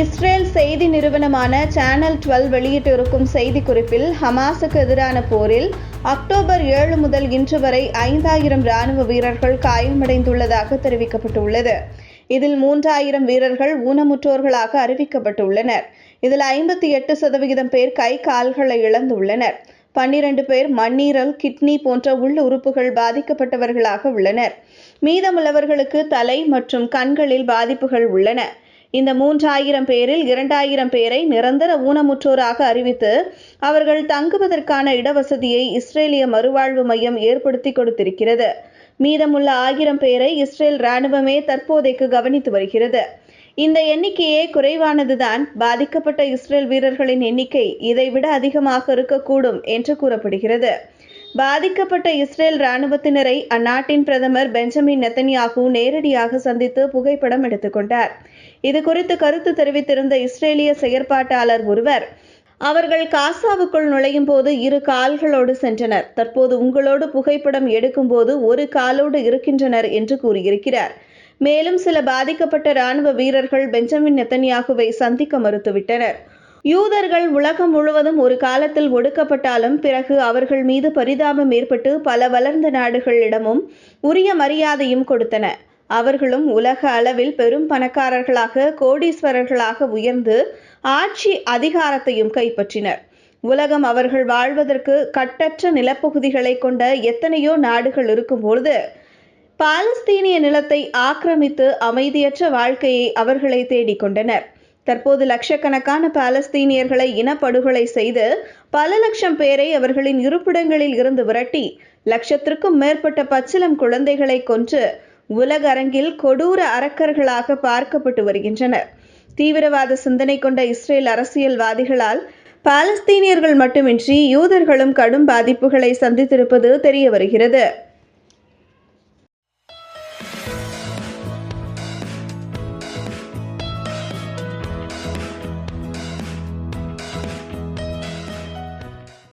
Israel செய்தி நிறுவனமான channel twelve வெளியிட்டிருக்கும் செய்திக்குறிப்பில் ஹமாஸுக்கு எதிரான போரில் அக்டோபர் ஏழு முதல் இன்று வரை ஐந்தாயிரம் ராணுவ வீரர்கள் காயமடைந்துள்ளதாக தெரிவிக்கப்பட்டுள்ளது. இதில் மூன்றாயிரம் வீரர்கள் ஊனமுற்றோர்களாக அறிவிக்கப்பட்டுள்ளனர். இதில் ஐம்பத்தி எட்டு சதவிகிதம் பேர் கை கால்களை இழந்துள்ளனர். பன்னிரண்டு பேர் மண்ணீரல் கிட்னி போன்ற உள் உறுப்புகள் பாதிக்கப்பட்டவர்களாக உள்ளனர். மீதமுள்ளவர்களுக்கு தலை மற்றும் கண்களில் பாதிப்புகள் உள்ளன. இந்த மூன்றாயிரம் பேரில் இரண்டாயிரம் பேரை நிரந்தர ஊனமுற்றோராக அறிவித்து அவர்கள் தங்குவதற்கான இடவசதியை இஸ்ரேலிய மறுவாழ்வு மையம் ஏற்படுத்தி கொடுத்திருக்கிறது. மீதமுள்ள ஆயிரம் பேரை இஸ்ரேல் ராணுவமே தற்போதைக்கு கவனித்து வருகிறது. இந்த எண்ணிக்கையே குறைவானதுதான் பாதிக்கப்பட்ட இஸ்ரேல் வீரர்களின் எண்ணிக்கை. இதைவிட அதிகமாக இருக்கக்கூடும் என்று கூறப்படுகிறது. பாதிக்கப்பட்ட இஸ்ரேல் ராணுவத்தினரை அந்நாட்டின் பிரதமர் பெஞ்சமின் நெத்தன்யாகு நேரடியாக சந்தித்து புகைப்படம் எடுத்துக்கொண்டார் இது குறித்து கருத்து தெரிவித்திருந்த இஸ்ரேலிய செயற்பாட்டாளர் ஒருவர் அவர்கள் காசாவுக்குள் நுழையும் போது இரு கால்களோடு சென்றனர். தற்போது உங்களோடு புகைப்படம் எடுக்கும்போது ஒரு காலோடு இருக்கின்றனர் என்று கூறியிருக்கிறார். மேலும் சில பாதிக்கப்பட்ட ராணுவ வீரர்கள் பெஞ்சமின் நெத்தன்யாகுவை சந்திக்க மறுத்துவிட்டனர். யூதர்கள் உலகம் முழுவதும் ஒரு காலத்தில் ஒடுக்கப்பட்டாலும் பிறகு அவர்கள் மீது பரிதாபம் ஏற்பட்டு பல வளர்ந்த நாடுகளிடமும் உரிய மரியாதையும் கொடுத்தன. அவர்களும் உலக அளவில் பெரும் பணக்காரர்களாக கோடீஸ்வரர்களாக உயர்ந்து ஆட்சி அதிகாரத்தையும் கைப்பற்றினர். உலகம் அவர்கள் வாழ்வதற்கு கட்டற்ற நிலப்பகுதிகளை கொண்ட எத்தனையோ நாடுகள் இருக்கும்பொழுது பாலஸ்தீனிய நிலத்தை ஆக்கிரமித்து அமைதியற்ற வாழ்க்கையை அவர்களை தேடிக்கொண்டனர் தற்போது லட்சக்கணக்கான பாலஸ்தீனியர்களை இனப்படுகொலை செய்து பல லட்சம் பேரை அவர்களின் இருப்பிடங்களில் இருந்து விரட்டி லட்சத்திற்கும் மேற்பட்ட பச்சிலம் குழந்தைகளை கொன்று உலக அரங்கில் கொடூர அரக்கர்களாக பார்க்கப்பட்டு வருகின்றனர். தீவிரவாத சிந்தனை கொண்ட இஸ்ரேல் அரசியல்வாதிகளால் பாலஸ்தீனியர்கள் மட்டுமின்றி யூதர்களும் கடும் பாதிப்புகளை சந்தித்திருப்பது தெரிய வருகிறது